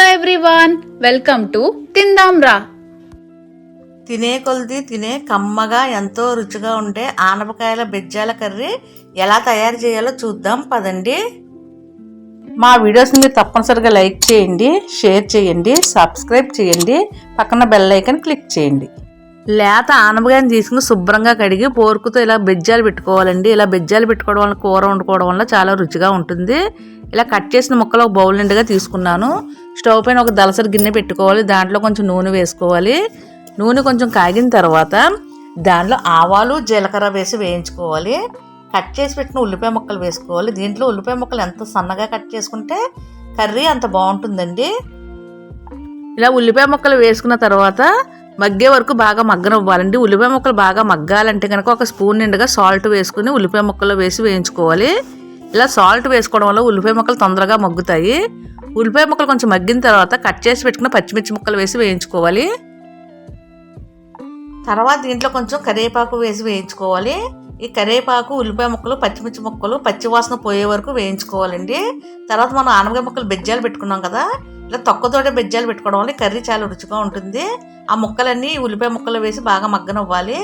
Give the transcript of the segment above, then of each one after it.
Hello everyone welcome to తిందాం రా తినే కొలిది తినే కమ్మగా ఎంతో రుచిగా ఉండే ఆనపకాయల బెజ్జాల కర్రీ ఎలా తయారు చేయాలో చూద్దాం పదండి. మా వీడియోస్ని మీరు తప్పనిసరిగా లైక్ చేయండి షేర్ చేయండి సబ్స్క్రైబ్ చేయండి పక్కన బెల్ ఐకన్ క్లిక్ చేయండి. లేత ఆనపకాయని తీసుకుని శుభ్రంగా కడిగి పోరుకుతో ఇలా బెజ్జాలు పెట్టుకోవాలండి. ఇలా బెజ్జాలు పెట్టుకోవడం వల్ల కూర వండుకోవడం వల్ల చాలా రుచిగా ఉంటుంది. ఇలా కట్ చేసిన ముక్కలు ఒక బౌల్ నిండుగా తీసుకున్నాను. స్టవ్ పైన ఒక దలసరి గిన్నె పెట్టుకోవాలి. దాంట్లో కొంచెం నూనె వేసుకోవాలి. నూనె కొంచెం కాగిన తర్వాత దాంట్లో ఆవాలు జీలకర్ర వేసి వేయించుకోవాలి. కట్ చేసి పెట్టిన ఉల్లిపాయ ముక్కలు వేసుకోవాలి. దీంట్లో ఉల్లిపాయ ముక్కలు ఎంత సన్నగా కట్ చేసుకుంటే కర్రీ అంత బాగుంటుందండి. ఇలా ఉల్లిపాయ ముక్కలు వేసుకున్న తర్వాత మగ్గే వరకు బాగా మగ్గనివ్వాలండి. ఉల్లిపాయ ముక్కలు బాగా మగ్గాలంటే కనుక ఒక స్పూన్ నిండుగా సాల్ట్ వేసుకుని ఉల్లిపాయ ముక్కలు వేసి వేయించుకోవాలి. ఇలా సాల్ట్ వేసుకోవడం వల్ల ఉల్లిపాయ ముక్కలు తొందరగా మగ్గుతాయి. ఉల్లిపాయ ముక్కలు కొంచెం మగ్గిన తర్వాత కట్ చేసి పెట్టుకున్న పచ్చిమిర్చి ముక్కలు వేసి వేయించుకోవాలి. తర్వాత దీంట్లో కొంచెం కరివేపాకు వేసి వేయించుకోవాలి. ఈ కరివేపాకు ఉల్లిపాయ ముక్కలు పచ్చిమిర్చి ముక్కలు పచ్చివాసన పోయే వరకు వేయించుకోవాలండి. తర్వాత మనం ఆనపకాయ ముక్కలు బెజ్జాలు పెట్టుకున్నాం కదా ఇలా తొక్కతోటే బెజ్జాలు పెట్టుకోవడం వల్ల కర్రీ చాలా రుచిగా ఉంటుంది. ఆ ముక్కలన్నీ ఉల్లిపాయ ముక్కలు వేసి బాగా మగ్గనివ్వాలి.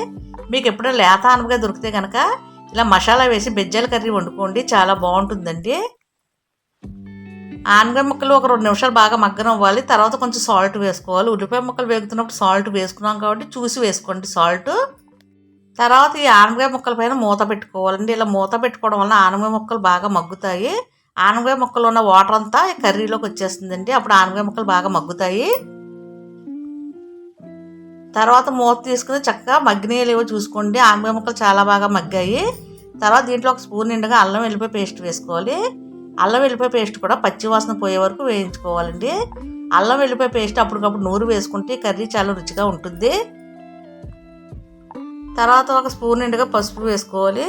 మీకు ఎప్పుడైనా లేత ఆనపకాయ దొరికితే కనుక ఇలా మసాలా వేసి బెజ్జాల కర్రీ వండుకోండి చాలా బాగుంటుందండి. ఆనగ ముక్కలు ఒక రెండు నిమిషాలు బాగా మగ్గన అవ్వాలి. తర్వాత కొంచెం సాల్ట్ వేసుకోవాలి. ఉల్లిపాయ ముక్కలు వేగుతున్నప్పుడు సాల్ట్ వేసుకున్నాం కాబట్టి చూసి వేసుకోండి సాల్ట్ తర్వాత ఈ ఆనగాయ ముక్కల పైన మూత పెట్టుకోవాలండి. ఇలా మూత పెట్టుకోవడం వల్ల ఆనగాయ ముక్కలు బాగా మగ్గుతాయి. ఆనగాయ ముక్కలు ఉన్న వాటర్ అంతా ఈ కర్రీలోకి వచ్చేస్తుందండి. అప్పుడు ఆనగాయ ముక్కలు బాగా మగ్గుతాయి. తర్వాత మూత తీసుకుని చక్కగా మగ్గినాయి లేవో చూసుకోండి. ఆనగాయ ముక్కలు చాలా బాగా మగ్గాయి. తర్వాత దీంట్లో ఒక స్పూన్ నిండుగా అల్లం వెళ్ళిపోయి పేస్ట్ వేసుకోవాలి. అల్లం వెల్లిపాయ పేస్ట్ కూడా పచ్చి వాసన పోయే వరకు వేయించుకోవాలండి. అల్లం వెల్లిపాయ పేస్ట్ అప్పటికప్పుడు నూరు వేసుకుంటే కర్రీ చాలా రుచిగా ఉంటుంది. తర్వాత ఒక స్పూన్ నిండుగా పసుపు వేసుకోవాలి.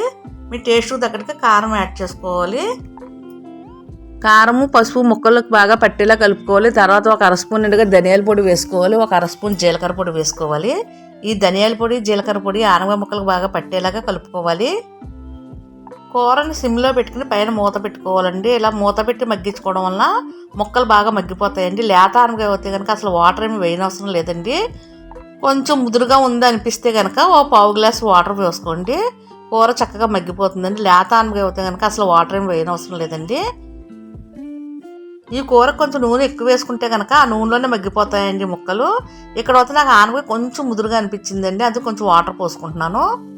మీ టేస్ట్ తగ్గట్టుగా కారం యాడ్ చేసుకోవాలి. కారము పసుపు ముక్కలకు బాగా పట్టేలా కలుపుకోవాలి. తర్వాత ఒక అర స్పూన్ నిండుగా ధనియాల పొడి వేసుకోవాలి. ఒక అర స్పూన్ జీలకర్ర పొడి వేసుకోవాలి. ఈ ధనియాల పొడి జీలకర్ర పొడి ఆనగ ముక్కలకు బాగా పట్టేలాగా కలుపుకోవాలి. కూరని సిమ్లో పెట్టుకుని పైన మూత పెట్టుకోవాలండి. ఇలా మూత పెట్టి మగ్గించుకోవడం వల్ల ముక్కలు బాగా మగ్గిపోతాయండి. లేత ఆనగాయ అయితే కనుక అసలు వాటర్ ఏమి వేయనవసరం లేదండి. కొంచెం ముదురుగా ఉంది అనిపిస్తే కనుక ఓ పావు గ్లాస్ వాటర్ వేసుకోండి కూర చక్కగా మగ్గిపోతుందండి. లేత ఆనగాయ అయితే కనుక అసలు వాటర్ ఏమి వేయనవసరం లేదండి. ఈ కూర కొంచెం నూనె ఎక్కువ వేసుకుంటే కనుక ఆ నూనెలోనే మగ్గిపోతాయండి ముక్కలు. ఇక్కడ వస్తే నాకు ఆనగాయ కొంచెం ముదురుగా అనిపించిందండి. అది కొంచెం వాటర్ పోసుకుంటున్నాను.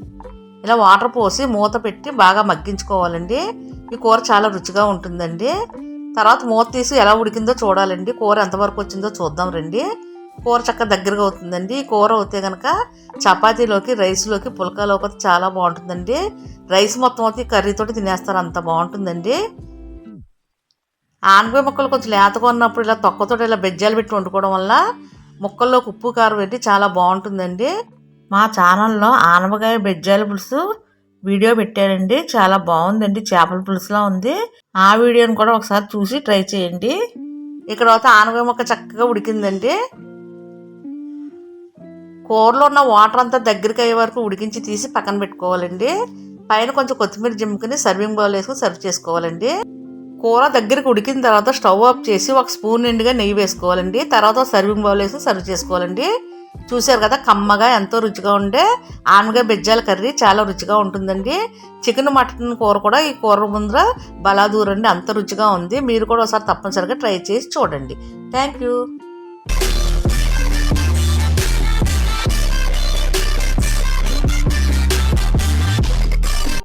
ఇలా వాటర్ పోసి మూత పెట్టి బాగా మగ్గించుకోవాలండి. ఈ కూర చాలా రుచిగా ఉంటుందండి. తర్వాత మూత తీసి ఎలా ఉడికిందో చూడాలండి. కూర ఎంతవరకు వచ్చిందో చూద్దాం రండి. కూర చక్కగా దగ్గరగా అవుతుందండి. ఈ కూర అవుతే కనుక చపాతీలోకి రైస్లోకి పుల్కాలోకి చాలా బాగుంటుందండి. రైస్ మొత్తం అయితే కర్రీతోటి తినేస్తారు. అంత బాగుంటుందండి. ఆనపకాయ ముక్కలు కొంచెం లేతగా ఉన్నప్పుడు ఇలా తొక్కతో ఇలా బెజ్జాలు పెట్టి వండుకోవడం వల్ల ముక్కల్లోకి ఉప్పు కారం పెట్టి చాలా బాగుంటుందండి. మా ఛానల్లో ఆనపకాయ బెజ్జాల పులుసు వీడియో పెట్టారండి. చాలా బాగుందండి. చేపల పులుసులా ఉంది. ఆ వీడియోని కూడా ఒకసారి చూసి ట్రై చేయండి. ఇక్కడ అయితే ఆనపకాయ మొక్క చక్కగా ఉడికిందండి. కూరలో ఉన్న వాటర్ అంతా దగ్గరికి అయ్యే వరకు ఉడికించి తీసి పక్కన పెట్టుకోవాలండి. పైన కొంచెం కొత్తిమీర జిమ్ముకుని సర్వింగ్ బౌల్ వేసుకుని సర్వ్ చేసుకోవాలండి. కూర దగ్గరికి ఉడికిన తర్వాత స్టవ్ ఆఫ్ చేసి ఒక స్పూన్ నిండుగా నెయ్యి వేసుకోవాలండి. తర్వాత సర్వింగ్ బౌల్ వేసి సర్వ్ చేసుకోవాలండి. చూశారు కదా కమ్మగా ఎంతో రుచిగా ఉండే ఆనగా బెజ్జాల కర్రీ చాలా రుచిగా ఉంటుందండి. చికెన్ మటన్ కూర కూడా ఈ కూర ముందర బలాదూరండి అంత రుచిగా ఉంది. మీరు కూడా ఒకసారి తప్పనిసరిగా ట్రై చేసి చూడండి. Thank you